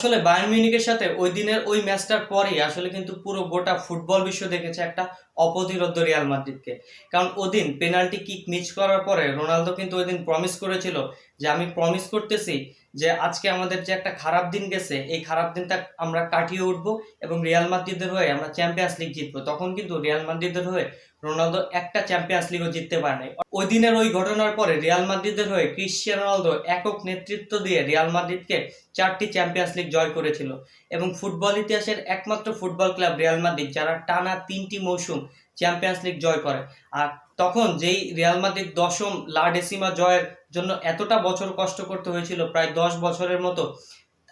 আসলে বায়ার্ন মিউনিকের সাথে ওই দিনের ওই ম্যাচটার পরেই আসলে কিন্তু পুরো গোটা ফুটবল বিশ্ব দেখেছে একটা অপ্রতিরোধ্য রিয়াল মাদ্রিদকে। কারণ ওদিন পেনাল্টি কিক মিস করার পরে রোনালদো কিন্তু ওই দিন প্রমিস করেছিল যে আমি প্রমিস করতেছি যে আজকে আমাদের যে একটা খারাপ দিন গেছে, এই খারাপ দিনটা আমরা কাটিয়ে উঠবো এবং রিয়াল মাদ্রিদের হয়ে আমরা চ্যাম্পিয়ন্স লিগ জিতবো। তখন কিন্তু রিয়াল মাদ্রিদের হয়ে রোনালদো একটা চ্যাম্পিয়ন্স লিগও জিততে পারে নাই ওই দিনের ওই ঘটনার পরে রিয়াল মাদ্রিদের হয়ে ক্রিশ্চিয়ানো রোনালদো একক নেতৃত্ব দিয়ে রিয়াল মাদ্রিদকে চারটি চ্যাম্পিয়ন্স লিগ জয় করেছিল। এবং ফুটবল ইতিহাসের একমাত্র ফুটবল ক্লাব রিয়াল মাদ্রিদ যারা টানা তিনটি মৌসুম চ্যাম্পিয়ন্স লিগ জয় করে। আর তখন যেই রিয়াল মাদ্রিদ দশম লা ডেসিমা জয়ের জন্য এতটা বছর কষ্ট করতে হয়েছিল, প্রায় দশ বছরের মতো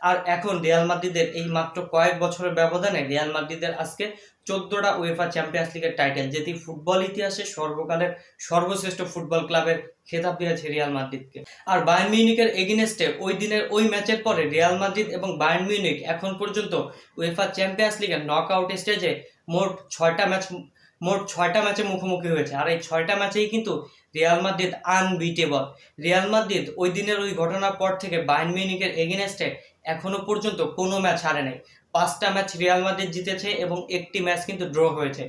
আর এখন রিয়াল মাদ্রিদের এই মাত্র কয়েক বছরের ব্যবধানে রিয়াল মাদ্রিদের আজকে চোদ্দটা উয়েফা চ্যাম্পিয়ন্স লিগের টাইটেল যেটি ফুটবল ইতিহাসে সর্বকালের সর্বশ্রেষ্ঠ ফুটবল ক্লাবের খেতাব দিয়েছে রিয়াল মাদ্রিদকে। আর বায়ার্ন মিউনিকের এগেনেস্টে ওই দিনের ওই ম্যাচের পরে রিয়াল মাদ্রিদ এবং বায়ার্ন মিউনিক এখন পর্যন্ত উয়েফা চ্যাম্পিয়ন্স লিগের নক আউট স্টেজে মোট ছয়টা ম্যাচ, মোট ছয়টা ম্যাচে মুখোমুখি হয়েছে। আর এই ছয়টা ম্যাচেই কিন্তু Real Madrid unbeatable Real Madrid ওই দিনের ওই ঘটনার পর থেকে বায়ার্ন মিউনিকের এগেনেস্টে এখনও পর্যন্ত কোনো ম্যাচ হারে নাই। পাঁচটা ম্যাচ রিয়াল মাদ্রিদ জিতেছে এবং একটি ম্যাচ কিন্তু ড্র হয়েছে।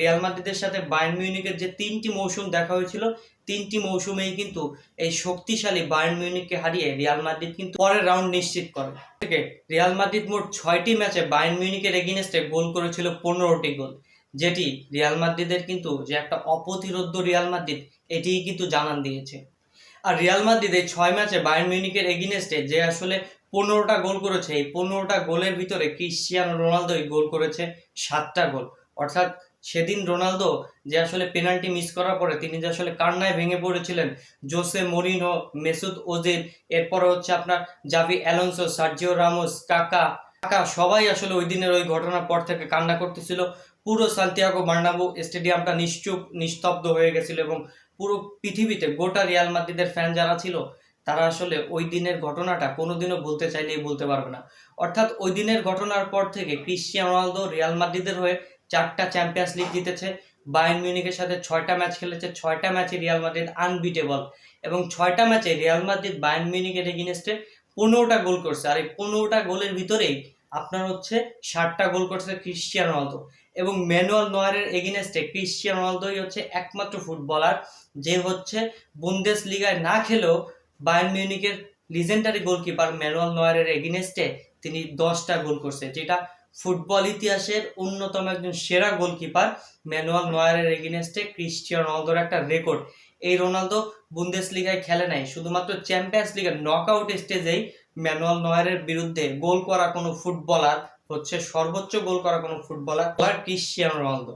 রিয়াল মাদ্রিদের সাথে বায়ার্ন মিউনিকের যে তিনটি মৌসুম দেখা হয়েছিল, তিনটি মৌসুমেই কিন্তু এই শক্তিশালী বায়ার্ন মিউনিককে হারিয়ে রিয়াল মাদ্রিদ কিন্তু পরের রাউন্ড নিশ্চিত করে। থেকে রিয়াল মাদ্রিদ মোট ছয়টি ম্যাচে বায়ার্ন মিউনিকের এগেনস্টে গোল করেছিল পনেরোটি গোল, যেটি রিয়াল মাদ্রিদের কিন্তু যে একটা অপ্রতিরোধ্য রিয়াল মাদ্রিদ, এটিই কিন্তু জানান দিয়েছে। আর রিয়াল মাদ্রিদ এই ছয় ম্যাচে বায়ার্ন মিউনিকের এগেনস্টে যে আসলে পনেরোটা গোল করেছে। এই পনেরোটা গোলের ভিতরে ক্রিশ্চিয়ানো রোনালদোই গোল করেছে, সাতটা গোল। অর্থাৎ সেদিন রোনালদো যে আসলে পেনাল্টি মিস করার পরে তিনি যে আসলে কান্নায় ভেঙে পড়েছিলেন, জোসে মরিনো, মেসুদ ওজিল, এরপরে হচ্ছে আপনার জাভি অ্যালোনসো, সার্জিও রামোস, কাকা কাকা সবাই আসলে ওই দিনের ওই ঘটনার পর থেকে কান্না করতেছিল। পুরো সান্তিয়াগো বার্নাবু স্টেডিয়ামটা নিশ্চুপ, নিস্তব্ধ হয়ে গেছিল এবং পুরো পৃথিবীতে গোটা রিয়াল মাদ্রিদের ফ্যান যারা ছিল তারা আসলে ওই দিনের ঘটনাটা কোনোদিনও বলতে চাইলেই বলতে পারবে না। অর্থাৎ ওই দিনের ঘটনার পর থেকে ক্রিশ্চিয়ান রোনালদো রিয়াল মাদ্রিদের হয়ে চারটা চ্যাম্পিয়ন্স লিগ জিতেছে, বায়ার্ন মিউনিকের সাথে ছয়টা ম্যাচ খেলেছে, ছয়টা ম্যাচে রিয়াল মাদ্রিদ আনবিটেবল এবং ছয়টা ম্যাচে রিয়াল মাদ্রিদ বায়ার্ন মিউনিকের এগেনস্টে পনেরোটা গোল করছে। আর এই পনেরোটা গোলের ভিতরেই আপনার হচ্ছে ষাটটা গোল করছে ক্রিশ্চিয়ান রোনালদো এবং ম্যানুয়াল নয়ারের এগেনস্টে ক্রিশ্চিয়ান রোনালদোই হচ্ছে একমাত্র ফুটবলার, যে হচ্ছে বুন্দেস লিগায় না খেলেও বায়ার্ন মিউনিকের লিজেন্ডারি গোলকিপার ম্যানুয়াল নয়ারের এগেনস্টে তিনি দশটা গোল করছে, যেটা ফুটবল ইতিহাসের অন্যতম একজন সেরা গোলকিপার ম্যানুয়াল নয়ারের এগেনস্টে ক্রিশ্চিয়ানো রোনালদোর একটা রেকর্ড এই রোনালদো বুন্দেস লিগায় খেলে নাই, শুধুমাত্র চ্যাম্পিয়ন্স লিগের নক আউট স্টেজেই ম্যানুয়াল নয়ারের বিরুদ্ধে গোল করা কোনো ফুটবলার হচ্ছে সর্বোচ্চ গোল করা কোনো ফুটবলার ক্রিশ্চিয়ানো রোনালদো।